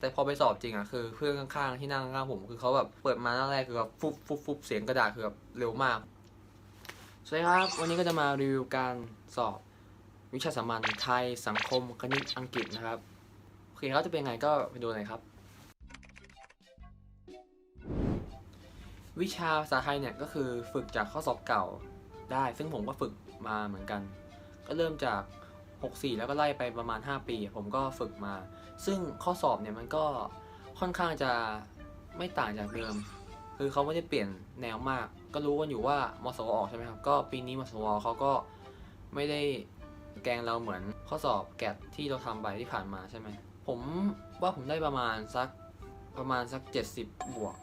แต่พอไปสอบจริงอะคือเพื่อนข้างๆที่นั่งข้างผมคือเขาแบบเปิดมาหน้าแรกคือแบบฟุบฟุบฟุบเสียงกระดาษคือแบบเร็วมากสวัสดีครับ วันนี้ก็จะมารีวิวการสอบวิชาสามัญไทยสังคมคณิตอังกฤษนะครับโอเคครับจะเป็นไงก็ไปดูเลยครับ วิชาภาษาไทยเนี่ยก็คือฝึกจากข้อสอบเก่าได้ ซึ่งผมก็ฝึกมาเหมือนกัน ก็เริ่มจาก 64 แล้วก็ไล่ไปประมาณ 5 ปี ผมก็ฝึกมา ซึ่งข้อสอบเนี่ยมันก็ค่อนข้างจะไม่ต่างจากเดิม คือเขาไม่ได้เปลี่ยนแนวมาก ก็รู้กันอยู่ว่ามสวออกใช่ไหมครับ ก็ปีนี้มสวเขาก็ไม่ได้แกงเราเหมือนข้อสอบแกดที่เราทำไปที่ผ่านมาใช่ไหม ผมว่าผมได้ประมาณสักประมาณสัก 70 บวก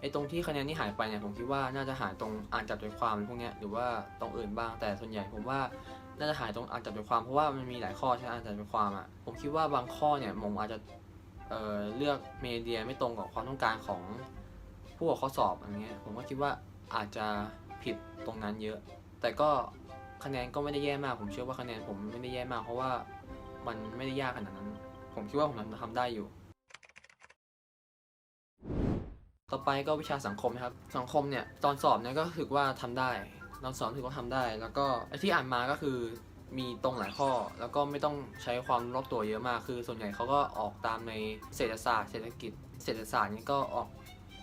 ไอ้ตรงที่คะแนนที่หายไปเนี่ยผมคิดว่าน่าจะหายตรงอ่านจับใจความพวกเนี้ยหรือว่าตรงอื่นบ้างแต่ส่วนใหญ่ผมว่า น่าจะหายตรงอานจับใจความเพราะว่ามันมีหลายข้อใช่ไหมอานจับใจความอะผมคิดว่าบางข้อเนี่ยผมอาจจะเอ่อเลือกเมเดียไม่ตรงกับความต้องการของผู้ออกข้อสอบอย่างเงี้ยผมก็คิดว่าอาจจะผิดตรงนั้นเยอะ แต่ก็คะแนนก็ไม่ได้แย่มาก ผมเชื่อว่าคะแนนผมไม่ได้แย่มาก เพราะว่ามันไม่ได้ยากขนาดนั้น ผมคิดว่าผมทำได้อยู่ ต่อไปก็วิชาสังคมนะครับ สังคมเนี่ยตอนสอบเนี่ยก็รู้สึกว่าทำได้ ตอนสอบรู้สึกว่าทำได้ แล้วก็ไอที่อ่านมาก็คือมีตรงหลายข้อ แล้วก็ไม่ต้องใช้ความรอบตัวเยอะมาก คือ ส่วนใหญ่เขาก็ออกตามในเศรษฐศาสตร์ เศรษฐกิจ เศรษฐศาสตร์นี่ก็ออก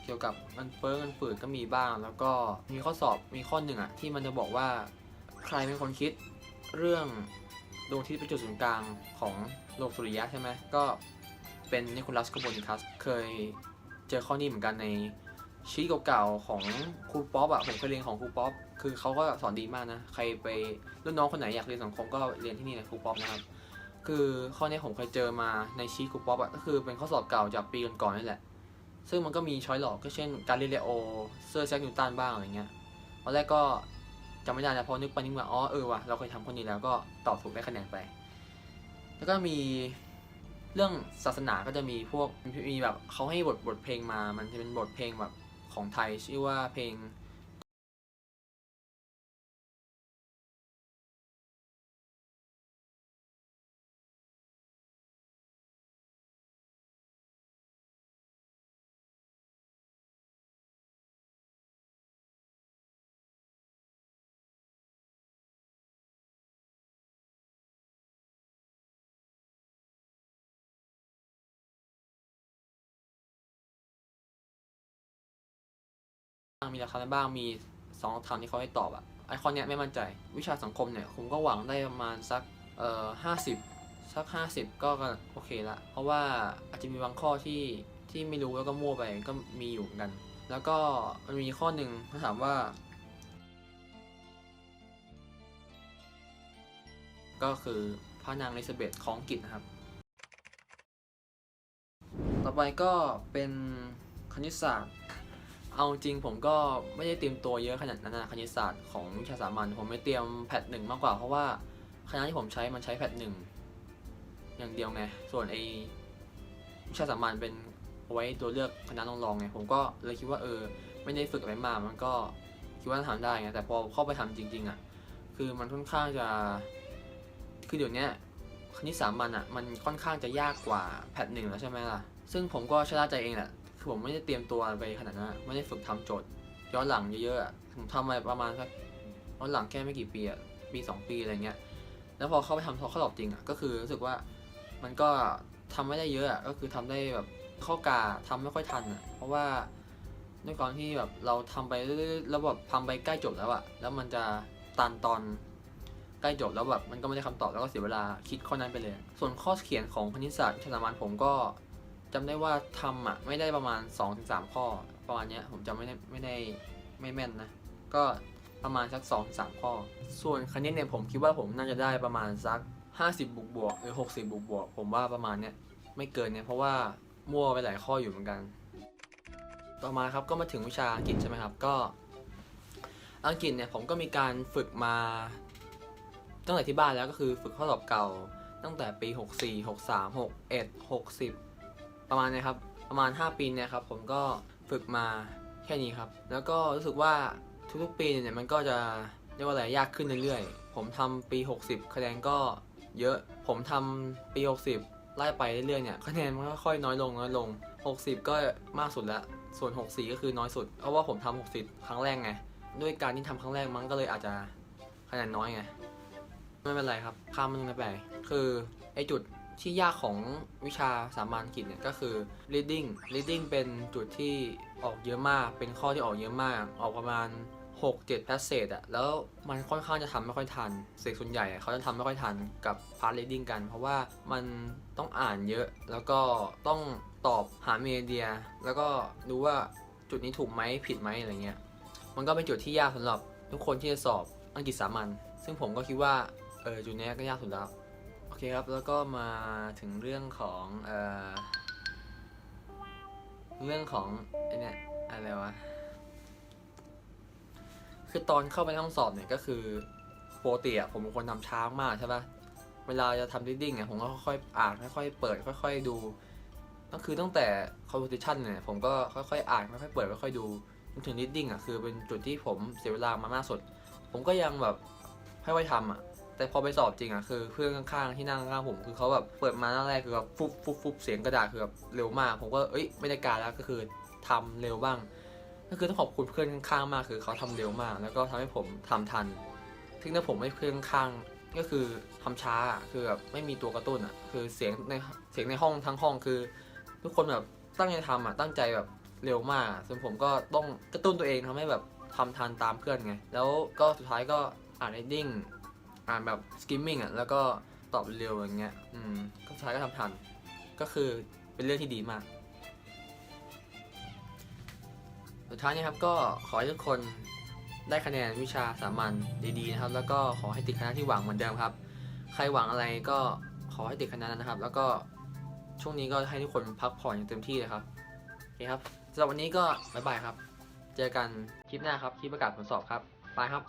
เกี่ยวกับเงินเฟ้อเงินฝืดก็มีบ้าง แล้วก็มีข้อสอบมีข้อหนึ่งอะที่มันจะบอกว่าใครเป็นคนคิดเรื่องดวงอาทิตย์เป็นจุดศูนย์กลางของโลกสุริยะใช่ไหมก็เป็นนิโคลัสโคโบนิคัสเคยเจอข้อนี้เหมือนกันใน ชีตเก่าๆของครูป๊อปอะผมเคยเรียนของครูป๊อปคือเขาก็สอนดีมากนะ ใครไปรุ่นน้องคนไหนอยากเรียนสังคมก็เรียนที่นี่นะครูป๊อปนะครับ คือข้อนี้ผมเคยเจอมาในชีตครูป๊อปอะก็คือเป็นข้อสอบเก่าจากปีก่อนๆนี่แหละ ซึ่งมันก็มีช้อยหลอกก็เช่นการเรียนเลโอเซอร์แซกนิวตันบ้างอะไรเงี้ยตอนแรกก็จำไม่ได้นะพอนึกไปนึกมาอ๋อเออว่ะเราเคยทำคนนี้แล้วก็ตอบถูกได้คะแนนไป แล้วก็มีเรื่องศาสนาก็จะมีพวกมีแบบเขาให้บทบทเพลงมา มันจะเป็นบทเพลงแบบ ของไทยชื่อว่าเพลงางมีราคาบ้างมีสองคำถามที่เขาให้ตอบอะไอคอนเนี้ยไม่มั่นใจ วิชาสังคมเนี่ยผมก็หวังได้ประมาณสักเอ่อห้าสิบสักห้าสิบก็โอเคละ เพราะว่าอาจจะมีบางข้อที่ที่ไม่รู้แล้วก็มั่วไปก็มีอยู่เหมือนกัน แล้วก็มันมีข้อหนึ่งเขาถามว่า ก็คือพระนางอลิซาเบธของอังกฤษนะครับ ต่อไปก็เป็นคณิตศาสตร์ เอาจริงผมก็ไม่ได้เตรียมตัวเยอะขนาดนั้นนะคณิตศาสตร์ของวิชาสามัญผมไม่เตรียมแพทหนึ่งมากกว่าเพราะว่าคณะที่ผมใช้มันใช้แพทหนึ่งอย่างเดียวไงส่วนไอวิชาสามัญเป็นเอาไว้ตัวเลือกคณะรองๆไงผมก็เลยคิดว่าเออ ไม่ได้ฝึกอะไรมากมันก็คิดว่าทำได้ไงแต่พอเข้าไปทำจริง ๆอะคือมันค่อนข้างจะคือเดี๋ยวนี้คณิตสามัญอะมันค่อนข้างจะยากกว่าแพทหนึ่งแล้วใช่ไหมล่ะ ซึ่งผมก็ชะล่าใจเองแหละ คือผมไม่ได้เตรียมตัวไปขนาดนั้นอะไม่ได้ฝึกทำโจทย์ย้อนหลังเยอะๆอะผมทำมาประมาณสักย้อนหลังแค่ไม่กี่ปีอะปีสองปีอะไรเงี้ย แล้วพอเข้าไปทำข้อสอบจริงอะก็คือรู้สึกว่ามันก็ทำไม่ได้เยอะอะก็คือทำได้แบบเข้อกาทำไม่ค่อยทันอะเพราะว่าด้วยความที่แบบเราทำไปเรื่อยๆแล้วแบบทำไปใกล้จบแล้วอะแล้วมันจะตันตอนใกล้จบแล้วแบบมันก็ไม่ได้คำตอบแล้วก็เสียเวลาคิดข้อนั้นไปเลย ส่วนข้อเขียนของคณิตศาสตร์วิชาสามัญผมก็ จำได้ว่าทำอะไม่ได้ประมาณ 2-3 ข้อ ประมาณเนี้ยผมจำไม่ได้ไม่ได้ไม่แม่นนะ ก็ประมาณสัก 2-3 ข้อ ส่วนคณิตเนี่ยผมคิดว่าผมน่าจะได้ประมาณสัก 50 บวกบวกหรือ 60 บวกบวกผมว่าประมาณเนี้ยไม่เกินเนี่ยเพราะว่ามั่วไปหลายข้ออยู่เหมือนกัน ต่อมาครับก็มาถึงวิชาอังกฤษใช่ไหมครับ ก็อังกฤษเนี่ยผมก็มีการฝึกมาตั้งแต่ที่บ้านแล้วก็คือฝึกข้อสอบเก่าตั้งแต่ปี 64 63 61 60 ประมาณเนี้ยครับ ประมาณ 5 ปีเนี่ยครับผมก็ฝึกมาแค่นี้ครับ แล้วก็รู้สึกว่าทุกๆปีเนี่ยมันก็จะเรียกว่าอะไรยากขึ้นเรื่อยๆ ผมทำปี 60 คะแนนก็เยอะ ผมทำปี 60 ไล่ไปเรื่อยๆเนี่ยคะแนนมันก็ค่อยน้อยลงน้อยลง 60 ก็มากสุดล้วส่วน 64 ก็คือน้อยสุด เพราะว่าผมทำ60 ครั้งแรกไง ด้วยการที่ทำครั้งแรกมันก็เลยอาจจะคะแนนน้อยไง ไม่เป็นไรครับ ข้ามมันไป คือไอจุด ที่ยากของวิชาสามัญอังกฤษเนี่ยก็คือ reading reading เป็นจุดที่ออกเยอะมาก เป็นข้อที่ออกเยอะมาก ออกประมาณ 6 7 passage อะแล้วมันค่อนข้างจะทำไม่ค่อยทันเสกส่วนใหญ่เขาจะทำไม่ค่อยทันกับ part reading กัน เพราะว่ามันต้องอ่านเยอะ แล้วก็ต้องตอบหาเมเดีย แล้วก็ดูว่าจุดนี้ถูกไหมผิดไหมอะไรเงี้ย มันก็เป็นจุดที่ยากสำหรับทุกคนที่จะสอบอังกฤษสามัญ ซึ่งผมก็คิดว่า เออจุดนี้ก็ยากสุดแล้ว เคครับ แล้วก็มาถึงเรื่องของเออเรื่องของไอเนี่ยอะไรวะ คือตอนเข้าไปในห้องสอบเนี่ยก็คือโปกติอะผมเป็นคนทำช้ามากใช่ปะเวลาจะทำ reading อะผมก็ค่อยๆอ่านค่อยๆเปิด ค่อย ๆดูก็คือตั้งแต่ composition เนี่ยผมก็ค่อยๆอ่านค่อยๆเปิดค่อยๆดูจนถึง reading อะคือเป็นจุดที่ผมเสียเวลามามากสุด ผมก็ยังแบบค่อยๆทำอะ แต่พอไปสอบจริงอะคือเพื่อนข้างๆที่นั่งข้างๆผมคือเขาแบบเปิดมาหน้าแรกคือแบบฟุบฟุบฟุบเสียงกระดาษคือแบบเร็วมาก ผมก็เอ้ยไม่ได้การแล้วก็คือทำเร็วบ้าง ก็คือต้องขอบคุณเพื่อนข้างๆมากคือเขาทำเร็วมาก แล้วก็ทำให้ผมทำทันถึงถ้าผมไม่เพื่อนข้างก็คือทำช้าคือแบบไม่มีตัวกระตุ้นอะคือเสียงในเสียงในห้องทั้งห้องคือ ทุกคนแบบตั้งใจทำอะตั้งใจแบบเร็วมากส่วนผมก็ต้องกระตุ้นตัวเองทำให้แบบทำทันตามเพื่อนไง แล้วก็สุดท้ายก็อ่าน reading อ่านแบบ skimming อะแล้วก็ตอบเร็วอย่างเงี้ยอืมก็ท้ายก็ทำทัน ก็คือเป็นเรื่องที่ดีมาก สุดท้ายนี้ครับก็ขอให้ทุกคนได้คะแนนวิชาสามัญดีๆนะครับ แล้วก็ขอให้ติดคณะที่หวังเหมือนเดิมครับ ใครหวังอะไรก็ขอให้ติดคณะแนนนะครับ แล้วก็ช่วงนี้ก็ให้ทุกคนพักผ่อนอย่างเต็มที่เลยครับโอเคครับสำหรับวันนี้ก็บ๊ายบายครับ เจอกันคลิปหน้าครับคลิปประกาศผลสอบครับบายครับ